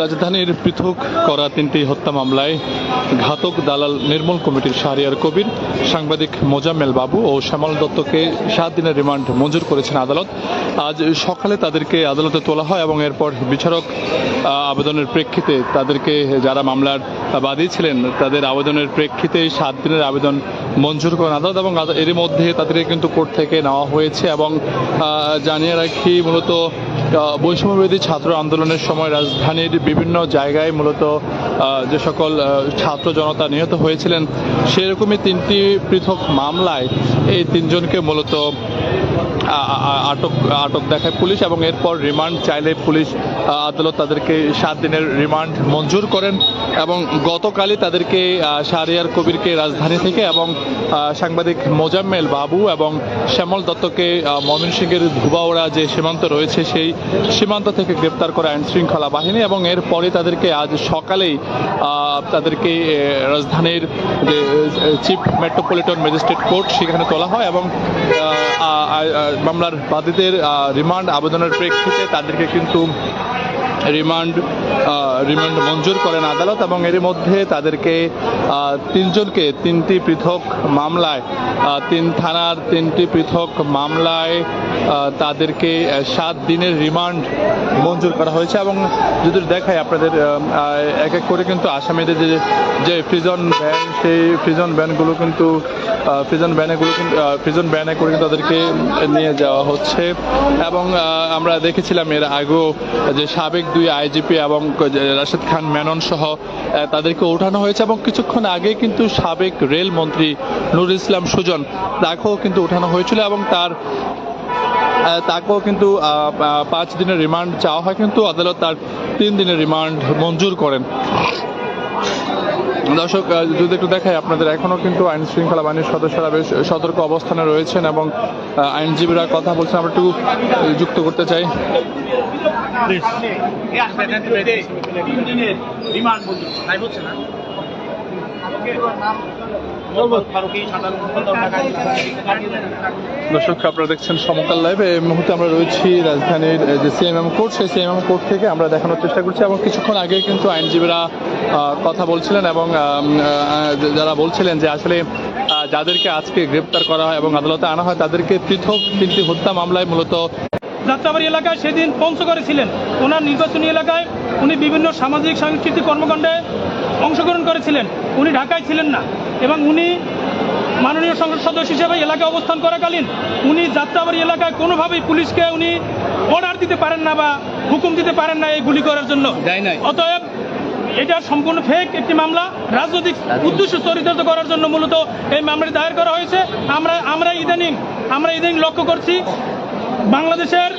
রাজধানীর পৃথক করা তিনটি হত্যা মামলায় ঘাতক দালাল নির্মূল কমিটির শাহরিয়ার কবির, সাংবাদিক মোজাম্মেল বাবু ও শ্যামল দত্তকে সাত দিনের রিমান্ড মঞ্জুর করেছেন আদালত। আজ সকালে তাদেরকে আদালতে তোলা হয় এবং এরপর বিচারক আবেদনের প্রেক্ষিতে তাদেরকে যারা মামলার বাদী ছিলেন, তাদের আবেদনের প্রেক্ষিতে সাত দিনের আবেদন মঞ্জুর করেন আদালত এবং এরই মধ্যে তাদেরকে কিন্তু কোর্ট থেকে নেওয়া হয়েছে এবং জানিয়ে রাখি মূলত বৈষম্যবিরোধী ছাত্র আন্দোলনের সময় রাজধানীর বিভিন্ন জায়গায় মূলত যে সকল ছাত্র জনতা নিহত হয়েছিলেন, সেরকমই তিনটি পৃথক মামলায় এই তিনজনকে মূলত আটক আটক দেখায় পুলিশ এবং এরপর রিমান্ড চাইলে পুলিশ আদালত তাদেরকে সাত দিনের রিমান্ড মঞ্জুর করেন এবং গতকালই তাদেরকে শাহরিয়ার কবিরকে রাজধানী থেকে এবং সাংবাদিক মোজাম্মেল বাবু এবং শ্যামল দত্তকে ময়মনসিংহের ধুবাওড়া যে সীমান্ত রয়েছে সেই সীমান্ত থেকে গ্রেপ্তার করে আইন শৃঙ্খলা বাহিনী এবং এরপরে তাদেরকে আজ সকালেই তাদেরকে রাজধানীর যে চিফ মেট্রোপলিটন ম্যাজিস্ট্রেট কোর্ট সেখানে তোলা হয় এবং মামলার বাদীদের রিমান্ড আবেদনের প্রেক্ষিতে তাদেরকে কিন্তু রিমান্ড রিমান্ড মঞ্জুর করেন আদালত এবং এর মধ্যে তাদেরকে তিনজনকে তিনটি পৃথক মামলায় তিন থানার তিনটি পৃথক মামলায় তাদেরকে সাত দিনের রিমান্ড মঞ্জুর করা হয়েছে এবং যদি দেখায় আপনাদের এক এক করে কিন্তু আসামিদের যে যে প্রিজন ভ্যান সেই প্রিজন ভ্যানগুলো কিন্তু প্রিজন ভ্যানেগুলো কিন্তু প্রিজন ভ্যানে করে তাদেরকে নিয়ে যাওয়া হচ্ছে এবং আমরা দেখেছিলাম এর আগেও যে সাবেক দুই আইজিপি এবং রাশেদ খান মেনন সহ তাদেরকে ওঠানো হয়েছে এবং কিছুক্ষণ আগে কিন্তু সাবেক রেল মন্ত্রী নুর ইসলাম সুজন তাকেও কিন্তু ওঠানো হয়েছিল এবং তার তাকেও কিন্তু পাঁচ দিনের রিমান্ড চাওয়া হয়, কিন্তু আদালত তার তিন দিনের রিমান্ড মঞ্জুর করেন। দর্শক যদি একটু দেখায় আপনাদের এখনও কিন্তু আইন শৃঙ্খলা বাহিনীর সদস্যরা বেশ সতর্ক অবস্থানে রয়েছেন এবং আইনজীবীরা কথা বলছেন। আমরা একটু যুক্ত করতে চাই। তিন দিনের রিমান্ড মঞ্জুর তাই হচ্ছে না? দর্শক আপনারা দেখছেন সমকাল লাইভ। এই মুহূর্তে আমরা রয়েছি রাজধানীর যে সিএমএম কোর্ট সেই সিএমএম কোর্ট থেকে আমরা দেখানোর চেষ্টা করছি এবং কিছুক্ষণ আগে কিন্তু আইনজীবীরা কথা বলছিলেন এবং যারা বলছিলেন যে আসলে যাদেরকে আজকে গ্রেপ্তার করা হয় এবং আদালতে আনা হয় তাদেরকে পৃথক তিনটি হত্যা মামলায় মূলত যাত্রাবাড়ি এলাকায় সেদিন পঞ্চগড়ে ছিলেন ওনার নির্বাচনী এলাকায় উনি বিভিন্ন সামাজিক সাংস্কৃতিক কর্মকাণ্ডে অংশগ্রহণ করেছিলেন। উনি ঢাকায় ছিলেন না এবং উনি মাননীয় সংসদ সদস্য হিসেবে এলাকায় অবস্থান করাকালীন উনি যাত্রাবাড়ি এলাকায় কোনোভাবেই পুলিশকে উনি অর্ডার দিতে পারেন না বা হুকুম দিতে পারেন না এই গুলি করার জন্য। অতএব এটা সম্পূর্ণ ফেক একটি মামলা। রাজনৈতিক উদ্দেশ্য চরিতার্থ করার জন্য মূলত এই মামলাটি দায়ের করা হয়েছে। আমরা আমরা ইদানিং আমরা ইদানিং লক্ষ্য করছি বাংলাদেশের